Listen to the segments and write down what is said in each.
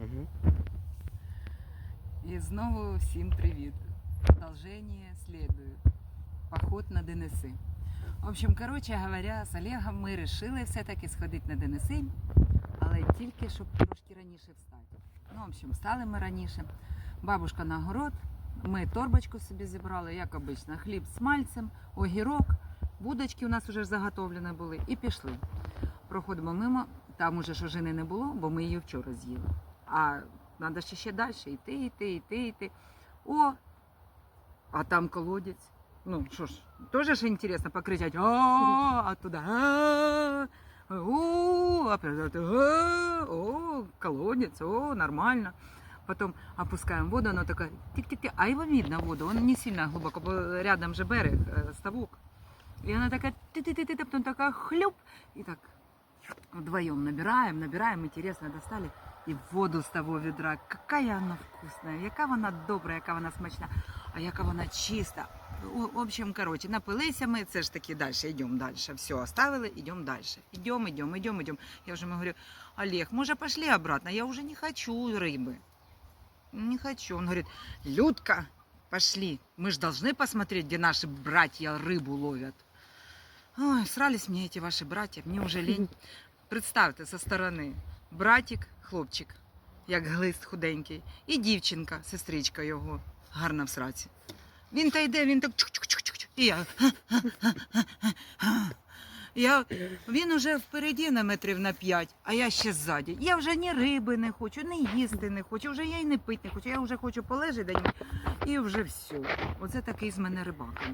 Угу. И снова всем привет. Продолжение следует. Поход на Дениси. В общем, короче говоря, з Олегом ми вирішили все-таки сходити на Дениси, але тільки щоб трошки раніше встати. Ну, в общем, встали ми раніше. Бабушка на город, ми торбочку собі зібрали, як обично, хліб з мальцем, огірок, будочки у нас вже заготовлені були і пішли. Проходимо мимо, там уже ж ожини не було, бо ми її вчора з'їли. А треба ще, ще далі йти, йти, йти, йти. О, а там колодець. Ну, що ж, теж ж інтересно покричать. О, а туди. «А, О, а прям, «А, о, колодец, о, нормально. Потом опускаем воду, она такая тик-тик-тик, а его видно воду, он не сильно глубоко, бо рядом же берег, э, ставок. И она такая ты-ты-ты-ты, потом такая хлюп, и так вдвоем набираем, набираем, интересно, достали. І воду з того відра. Какая вона вкусна, яка вона добра, яка вона смачна, а яка вона чиста. У- В общем, короче, напилися ми, це ж таки далі, йдемо далі. Все, оставили, йдемо далі. Йдемо, йдемо, йдемо, йдемо. Я вже ему говорю, Олег, може пошли обратно, я уже не хочу рыбы. Не хочу. Он говорит, Людка, пошли, мы же должны посмотреть, где наши братья рыбу ловят. Ой, срались мне эти ваши братья, мне уже лень. Представте со сторони. Братик, хлопчик, як глист худенький, і дівчинка, сестричка його, гарна в сраці. Він та йде, він так чук-чук-чук-чук. І я. я. Він уже впереді на метрів на п'ять, а я ще ззаді. Я вже ні риби не хочу, ні їсти не хочу, вже я й не пити не хочу. Я вже хочу полежати і вже все. Оце такий з мене рибака.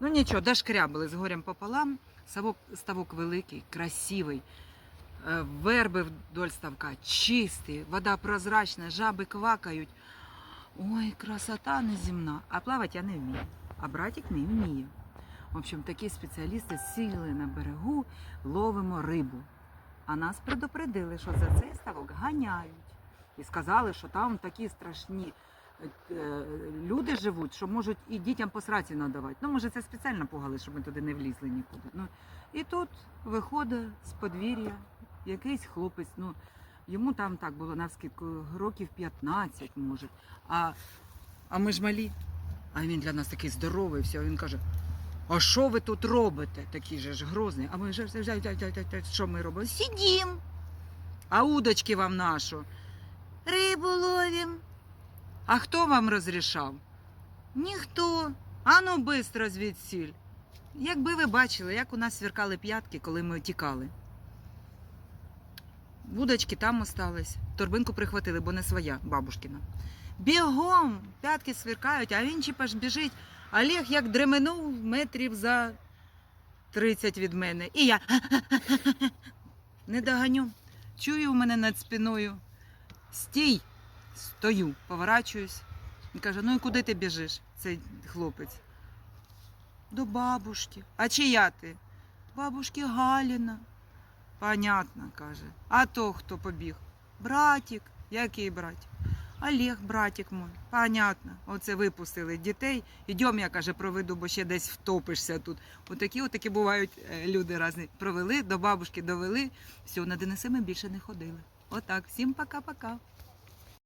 Ну нічого, дошкрябили з горем пополам. Ставок, ставок великий, красивий. Е, Верби вдоль ставка чисті, вода прозрачна, жаби квакають. Ой, красота неземна. А плавати я не вмію. А братик не вміє. В общем, такі спеціалісти сіли на берегу, ловимо рибу. А нас предупредили, що за цей ставок ганяють. І сказали, що там такі страшні е, люди живуть, що можуть і дітям по сраці надавати. Ну, може, це спеціально пугали, щоб ми туди не влізли нікуди. Ну, і тут виходить з подвір'я якийсь хлопець, ну йому там так було навскільки років 15, може. А, а ми ж малі. А він для нас такий здоровий, все. Він каже: А що ви тут робите? Такий же ж грозний. А ми ж що ми робимо? Сидім. А удочки вам нашу. Рибу ловим. А хто вам розрішав? Ніхто. Ану, бистро звідсіль. Якби ви бачили, як у нас сверкали п'ятки, коли ми тікали. Вудочки там остались. Торбинку прихватили, бо не своя бабушкина. Бігом! П'ятки сверкають, а він чіпаш біжить. Олег як дременув метрів за 30 від мене. І я не доганю. Чую у мене над спиною. Стій! Стою, поворачуюсь. Він каже: ну і куди ти біжиш, цей хлопець? До бабушки. А чия ти? Бабушки Галіна. Понятно, каже. А то хто побіг? Братік. Який братік? Олег, братік мой. Понятно. Оце випустили дітей. Ідем, я каже, проведу, бо ще десь втопишся тут. Отакі, отакі бувають е, люди різні. Провели, до бабушки довели. Все, на ДНС ми більше не ходили. Отак. Всім пока-пока.